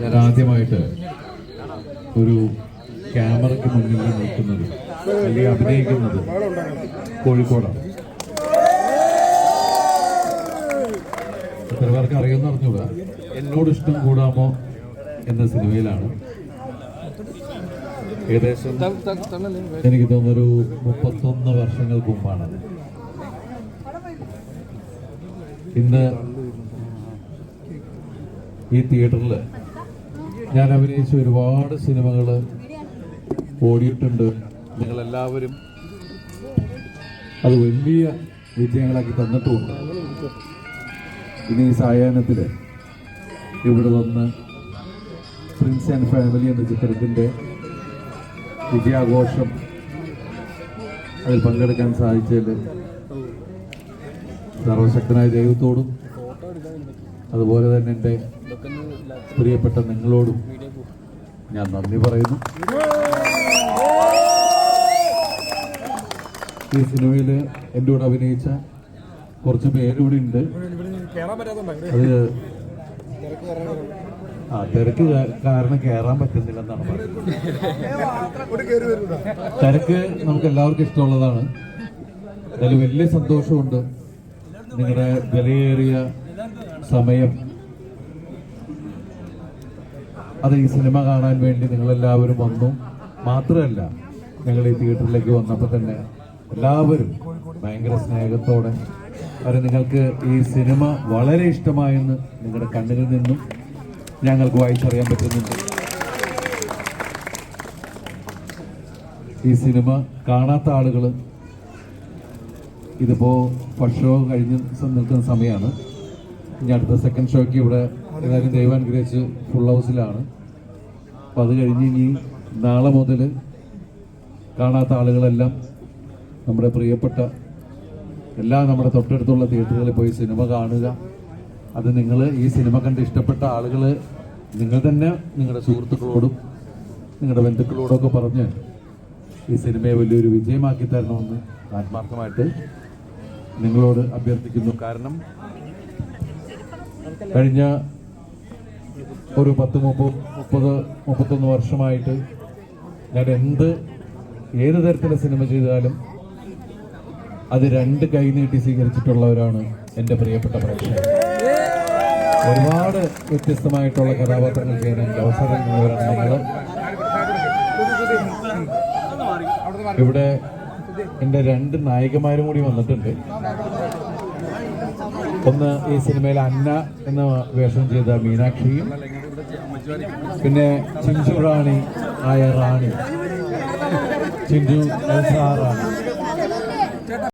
ഞാൻ ആദ്യമായിട്ട് ഒരു ക്യാമറയ്ക്ക് മുന്നിൽ നിൽക്കുന്നത് അല്ലെങ്കിൽ അഭിനയിക്കുന്നത് കോഴിക്കോടാണ്. എത്ര പേർക്ക് അറിയുമെന്ന് അറിഞ്ഞുകൂടാ? എന്നോട് ഇഷ്ടം കൂടാമോ എന്ന സിനിമയിലാണ്. ഏകദേശം എനിക്ക് തോന്നുന്നൊരു മുപ്പത്തൊന്ന് വർഷങ്ങൾക്ക് മുമ്പാണ്. ഇന്ന് ഈ തിയേറ്ററിൽ ഞാൻ അഭിനയിച്ച ഒരുപാട് സിനിമകൾ ഓടിയിട്ടുണ്ട്. നിങ്ങളെല്ലാവരും അത് വലിയ വിജയങ്ങളാക്കി തന്നിട്ടുമുണ്ട് ഇനി ഈ സായാഹ്നത്തിൽ ഇവിടെ വന്ന് പ്രിൻസ് ആൻഡ് ഫാമിലി എന്ന ചിത്രത്തിന്റെ വിജയാഘോഷം അതിൽ പങ്കെടുക്കാൻ സാധിച്ചതിൽ സർവശക്തനായ ദൈവത്തോടും അതുപോലെ തന്നെ എന്റെ പ്രിയപ്പെട്ട നിങ്ങളോടും ഞാൻ നന്ദി പറയുന്നു. ഈ സിനിമയിൽ എന്റെ കൂടെ അഭിനയിച്ച കുറച്ച് പേരിവിടെ ഉണ്ട്. അത് ആ തിരക്ക് കാരണം കയറാൻ പറ്റുന്നില്ലെന്നാണ് തിരക്ക് നമുക്ക് എല്ലാവർക്കും ഇഷ്ടമുള്ളതാണ്. അതിൽ വലിയ സന്തോഷമുണ്ട്. നിങ്ങളുടെ വിലയേറിയ സമയം. അത് ഈ സിനിമ കാണാൻ വേണ്ടി നിങ്ങളെല്ലാവരും വന്നു. മാത്രമല്ല ഞങ്ങൾ ഈ തിയേറ്ററിലേക്ക് വന്നപ്പോൾ തന്നെ എല്ലാവരും ഭയങ്കര സ്നേഹത്തോടെ അവർ നിങ്ങൾക്ക് ഈ സിനിമ വളരെ ഇഷ്ടമായെന്ന് നിങ്ങളുടെ കണ്ണിൽ നിന്നും ഞങ്ങൾക്ക് വായിച്ചറിയാൻ പറ്റുന്നുണ്ട്. ഈ സിനിമ കാണാത്ത ആളുകൾ ഇതിപ്പോൾ ഭക്ഷണവും കഴിഞ്ഞ് നിൽക്കുന്ന സമയമാണ് ഇനി അടുത്ത സെക്കൻഡ് ഷോയ്ക്ക് ഇവിടെ ഏതായാലും ദൈവം അനുഗ്രഹിച്ച് ഫുൾ ഹൗസിലാണ് അപ്പം അത് കഴിഞ്ഞ് ഇനി നാളെ മുതൽ കാണാത്ത ആളുകളെല്ലാം നമ്മുടെ പ്രിയപ്പെട്ട എല്ലാ നമ്മുടെ തൊട്ടടുത്തുള്ള തിയേറ്ററുകളിൽ പോയി സിനിമ കാണുക. അത് നിങ്ങൾ ഈ സിനിമ കണ്ട് ഇഷ്ടപ്പെട്ട ആളുകൾ നിങ്ങൾ തന്നെ നിങ്ങളുടെ സുഹൃത്തുക്കളോടും നിങ്ങളുടെ ബന്ധുക്കളോടൊക്കെ പറഞ്ഞ് ഈ സിനിമയെ വലിയൊരു വിജയമാക്കി തരണമെന്ന് ആത്മാർത്ഥമായിട്ട് നിങ്ങളോട് അഭ്യർത്ഥിക്കുന്നു. കാരണം കഴിഞ്ഞ ഒരു പത്ത് മുപ്പത് മുപ്പത് മുപ്പത്തൊന്ന് വർഷമായിട്ട് ഞാൻ എന്ത് ഏത് തരത്തിലെ സിനിമ ചെയ്താലും അത് രണ്ട് കൈ നീട്ടി സ്വീകരിച്ചിട്ടുള്ളവരാണ് എന്റെ പ്രിയപ്പെട്ട പ്രേക്ഷകർ. ഒരുപാട് വ്യത്യസ്തമായിട്ടുള്ള കഥാപാത്രങ്ങൾ ചെയ്യാൻ എനിക്ക് അവസരം നിങ്ങൾ ഇവിടെ എന്റെ രണ്ട് നായികമാരും കൂടി വന്നിട്ടുണ്ട്. ഒന്ന് ഈ സിനിമയിൽ അന്ന എന്ന വേഷം ചെയ്ത മീനാക്ഷിയും പിന്നെ ചിഞ്ചു റാണി ആയ റാണി ചിഞ്ചു എൽസ റാണി.